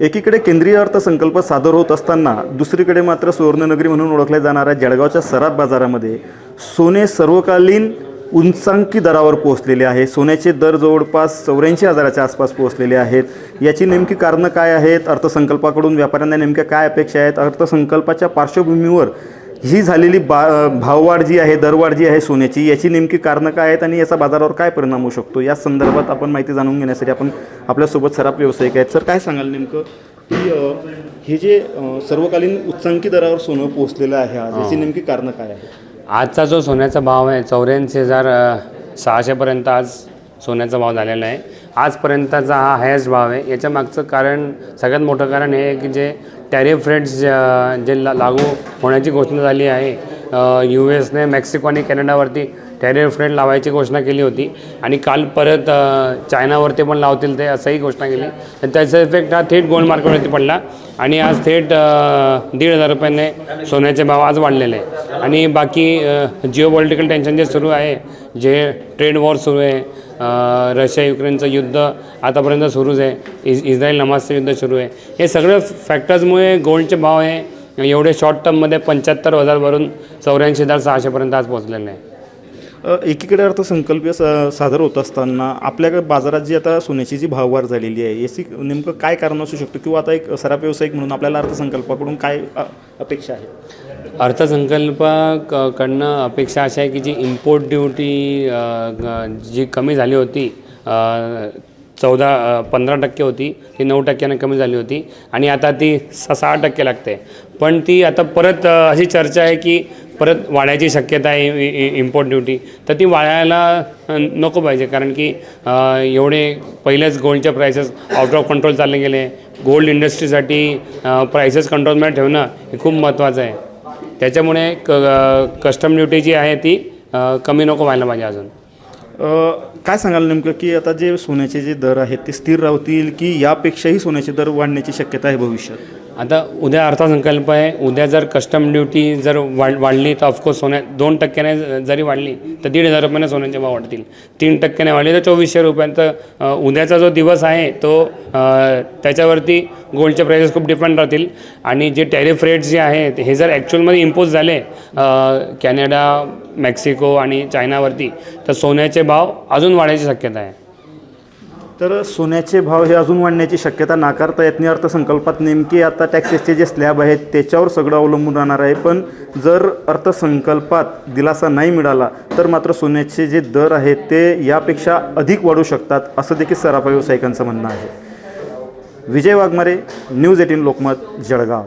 एकीकडे केंद्रीय अर्थसंकल्प सादर होत असताना दुसरीकडे मात्र सुवर्णनगरी म्हणून ओळखल्या जाणाऱ्या जळगावच्या सराफ बाजारामध्ये सोने सर्वकालीन उंचांकी दरावर पोहोचलेले आहे. सोन्याचे दर जवळपास चौऱ्याऐंशी हजाराच्या आसपास पोहोचलेले आहेत. याची नेमकी कारणं काय आहेत? अर्थसंकल्पाकडून व्यापाऱ्यांना नेमक्या काय अपेक्षा आहेत? अर्थसंकल्पाच्या पार्श्वभूमीवर ही झालेली बा भाववाढ जी आहे दरवाढ जी आहे सोन्याची याची नेमकी कारणं काय आहेत आणि याचा बाजारावर काय परिणाम होऊ शकतो? या संदर्भात आपण माहिती जाणून घेण्यासाठी आपण आपल्यासोबत सराफ व्यावसायिक आहेत. सर काय सांगाल नेमकं? की हे जे सर्वकालीन उच्चांकी दरावर सोनं पोहोचलेलं आहे आज याची नेमकी कारणं काय आहेत? आजचा जो सोन्याचा भाव आहे चौऱ्याऐंशी हजार सहाशेपर्यंत आज सोन्याचा भाव झालेला आहे. आजपर्यंतचा हा हायस्ट भाव आहे. याच्या मागचं कारण सगळ्यात मोठं कारण हे आहे की जे टॅरिफ रेट्स जे ला लागू होण्याची घोषणा झाली आहे. यू एसने मेक्सिको आणि कॅनडावरती टॅरिफ रेट लावायची घोषणा केली होती. आणि काल परत चायनावरती पण लावतील ते असंही घोषणा केली. तर त्याचा इफेक्ट हा थेट गोल्ड मार्केटवरती पडला. आणि आज थेट दीड हजार रुपयाने सोन्याचे भाव आज वाढलेले आहे आणि बाकी जिओ पॉलिटिकल टेन्शन जे सुरू आहे जे ट्रेड वॉर सुरू आहे रशिया युक्रेनचं युद्ध आतापर्यंत सुरूच आहे. इज इस्रायल नमाजचं युद्ध सुरू आहे. हे सगळं फॅक्टर्समुळे गोल्डचे भाव हे एवढे शॉर्ट टर्ममध्ये पंच्याहत्तर हजारवरून चौऱ्याऐंशी हजार सहाशेपर्यंत आज पोहोचलेले आहे. एकीकडे अर्थसंकल्प स- सादर होत असताना आपल्या बाजारात जी आता सोन्याची जी भाववाढ झालेली आहे याची नेमकं काय कारण असू शकतं? किंवा आता एक सराफ व्यावसायिक म्हणून आपल्याला अर्थसंकल्पाकडून काय अपेक्षा आहे? अर्थसंकल्पाकडनं अपेक्षा अशी आहे की जी इम्पोर्ट ड्युटी जी कमी झाली होती चौदा पंधरा टक्के होती ती नऊ टक्क्यानं कमी झाली होती आणि आता ती स सहा टक्के लागते. पण ती आता परत अशी चर्चा आहे की परत वाढायची शक्यता आहे इम्पोर्ट ड्युटी तर ती वाढायला नको पाहिजे. कारण की एवढे पहिलेच गोल्डच्या प्रायसेस आउट ऑफ कंट्रोल चालले गेले. गोल्ड इंडस्ट्रीसाठी प्रायसेस कंट्रोलमध्ये ठेवणं हे खूप महत्त्वाचं आहे. त्याच्यामुळे क कस्टम ड्युटी जी आहे ती कमी नको व्हायला पाहिजे अजून. काय सांगाल नेमकं की आता जे सोन्याचे जे दर आहेत ते स्थिर राहतील की यापेक्षाही सोन्याचे दर वाढण्याची शक्यता आहे भविष्यात? आता उद्या अर्थसंकल्प आहे. उद्या जर कस्टम ड्युटी जर वाढ वाढली तर ऑफकोर्स सोन्या दोन टक्क्याने जरी वाढली तर दीड हजार रुपयाने सोन्याचे भाव वाढतील. तीन टक्क्याने वाढली तर चोवीसशे रुपयांत उद्याचा जो दिवस आहे तो त्याच्यावरती गोल्डचे प्राइसेस खूप डिपेंड राहतील. आणि जे टॅरिफ रेट्स जे आहेत हे जर ॲक्च्युअलमध्ये इम्पोज झाले कॅनडा मेक्सिको आणि चायनावरती तर सोन्याचे भाव अजून वाढायची शक्यता आहे. तर सोन्याचे भाव हे अजून वाढण्याची शक्यता नाकारता येत नाही. अर्थसंकल्पात नेमके आता टॅक्सेसचे जे स्लॅब आहेत त्याच्यावर सगळं अवलंबून राहणार आहे. पण जर अर्थसंकल्पात दिलासा नाही मिळाला तर मात्र सोन्याचे जे दर आहेत ते यापेक्षा अधिक वाढू शकतात असं देखील सराफा व्यावसायिकांचं म्हणणं आहे. Vijay Waghmare news eighteen Lokmat Jalgaon.